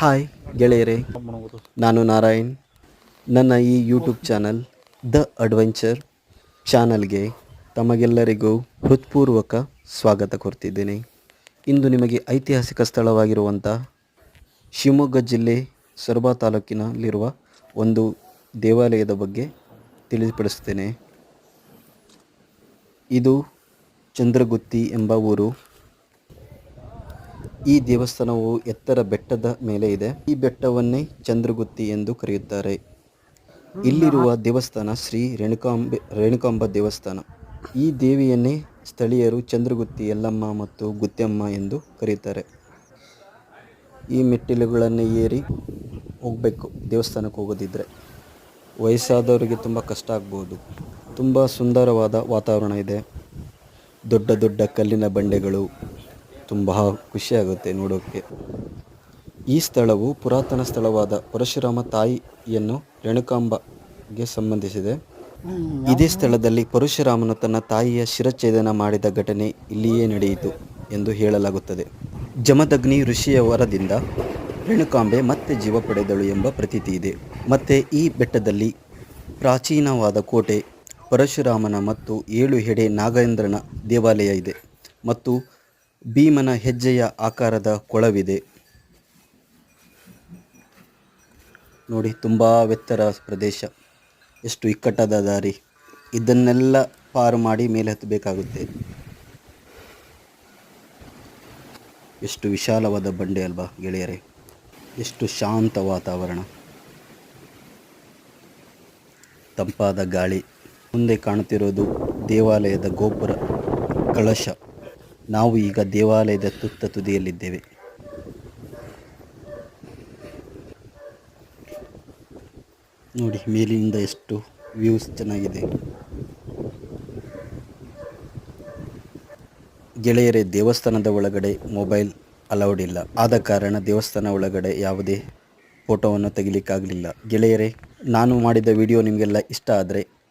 Hi, ಗೆಳೆಯರೇ. ನಾನು ನಾರಾಯಣ್. ನನ್ನ ಈ ಯೂಟ್ಯೂಬ್ ಚಾನಲ್, ದ ಅಡ್ವೆಂಚರ್ ಚಾನಲ್ಗೆ ತಮಗೆಲ್ಲರಿಗೂ ಹೃತ್ಪೂರ್ವಕ ಸ್ವಾಗತ ಕೋರ್ತಿದ್ದೇನೆ. ಇಂದು ನಿಮಗೆ ಐತಿಹಾಸಿಕ ಸ್ಥಳವಾಗಿರುವಂಥ ಶಿವಮೊಗ್ಗ ಜಿಲ್ಲೆ ಸೊರಬ ತಾಲೂಕಿನಲ್ಲಿರುವ ಒಂದು ದೇವಾಲಯದ ಬಗ್ಗೆ ತಿಳಿಪಡಿಸ್ತೇನೆ ಇದು ಚಂದ್ರಗುತ್ತಿ ಎಂಬ ಊರು. ಈ ದೇವಸ್ಥಾನವು ಎತ್ತರ ಬೆಟ್ಟದ ಮೇಲೆ ಇದೆ. ಈ ಬೆಟ್ಟವನ್ನೇ ಚಂದ್ರಗುತ್ತಿ ಎಂದು ಕರೆಯುತ್ತಾರೆ. ಇಲ್ಲಿರುವ ದೇವಸ್ಥಾನ ಶ್ರೀ ರೇಣುಕಾಂಬೆ, ರೇಣುಕಾಂಬ ದೇವಸ್ಥಾನ. ಈ ದೇವಿಯನ್ನೇ ಸ್ಥಳೀಯರು ಚಂದ್ರಗುತ್ತಿ ಯಲ್ಲಮ್ಮ ಮತ್ತು ಗುತ್ತಮ್ಮ ಎಂದು ಕರೆಯುತ್ತಾರೆ. ಈ ಮೆಟ್ಟಿಲುಗಳನ್ನು ಏರಿ ಹೋಗಬೇಕು, ದೇವಸ್ಥಾನಕ್ಕೆ ಹೋಗೋದಿದ್ದರೆ ವಯಸ್ಸಾದವರಿಗೆ ತುಂಬ ಕಷ್ಟ ಆಗ್ಬೋದು. ತುಂಬ ಸುಂದರವಾದ ವಾತಾವರಣ ಇದೆ. ದೊಡ್ಡ ದೊಡ್ಡ ಕಲ್ಲಿನ ಬಂಡೆಗಳು ತುಂಬ ಖುಷಿಯಾಗುತ್ತೆ ನೋಡೋಕ್ಕೆ ಈ ಸ್ಥಳವು ಪುರಾತನ ಸ್ಥಳವಾದ ಪರಶುರಾಮ ತಾಯಿಯನ್ನು ರೇಣುಕಾಂಬಗೆ ಸಂಬಂಧಿಸಿದೆ. ಇದೇ ಸ್ಥಳದಲ್ಲಿ ಪರಶುರಾಮನು ತನ್ನ ತಾಯಿಯ ಶಿರಚ್ಛೇದನ ಮಾಡಿದ ಘಟನೆ ಇಲ್ಲಿಯೇ ನಡೆಯಿತು ಎಂದು ಹೇಳಲಾಗುತ್ತದೆ. ಜಮದಗ್ನಿ ಋಷಿಯ ವರದಿಂದ ರೇಣುಕಾಂಬೆ ಮತ್ತೆ ಜೀವ ಪಡೆದಳು ಎಂಬ ಪ್ರತೀತಿ ಇದೆ. ಮತ್ತೆ ಈ ಬೆಟ್ಟದಲ್ಲಿ ಪ್ರಾಚೀನವಾದ ಕೋಟೆ, ಪರಶುರಾಮನ ಮತ್ತು ಏಳು ಹೆಡೆ ನಾಗೇಂದ್ರನ ದೇವಾಲಯ ಇದೆ. ಮತ್ತು ಭೀಮನ ಹೆಜ್ಜೆಯ ಆಕಾರದ ಕೊಳವಿದೆ. ನೋಡಿ, ತುಂಬ ಎತ್ತರ ಪ್ರದೇಶ. ಎಷ್ಟು ಇಕ್ಕಟ್ಟಾದ ದಾರಿ. ಇದನ್ನೆಲ್ಲ ಪಾರು ಮಾಡಿ ಮೇಲೆ ಹತ್ತಬೇಕಾಗುತ್ತೆ. ಎಷ್ಟು ವಿಶಾಲವಾದ ಬಂಡೆ ಅಲ್ವಾ ಗೆಳೆಯರೇ. ಎಷ್ಟು ಶಾಂತ ವಾತಾವರಣ. ತಂಪಾದ ಗಾಳಿ. ಮುಂದೆ ಕಾಣುತ್ತಿರೋದು ದೇವಾಲಯದ ಗೋಪುರ ಕಳಶ. ನಾವು ಈಗ ದೇವಾಲಯದ ತುತ್ತ ತುದಿಯಲ್ಲಿದ್ದೇವೆ. ನೋಡಿ, ಮೇಲಿನಿಂದ ಎಷ್ಟು ವ್ಯೂಸ್ ಚೆನ್ನಾಗಿದೆ. ಗೆಳೆಯರೇ, ದೇವಸ್ಥಾನದ ಒಳಗಡೆ ಮೊಬೈಲ್ ಅಲೌಡ್ ಇಲ್ಲ. ಆದ ಕಾರಣ ದೇವಸ್ಥಾನ ಒಳಗಡೆ ಯಾವುದೇ ಫೋಟೋವನ್ನು ತೆಗಿಲಿಕ್ಕಾಗಲಿಲ್ಲ. ಗೆಳೆಯರೇ, ನಾನು ಮಾಡಿದ ವಿಡಿಯೋ ನಿಮಗೆಲ್ಲ ಇಷ್ಟ ಆದರೆ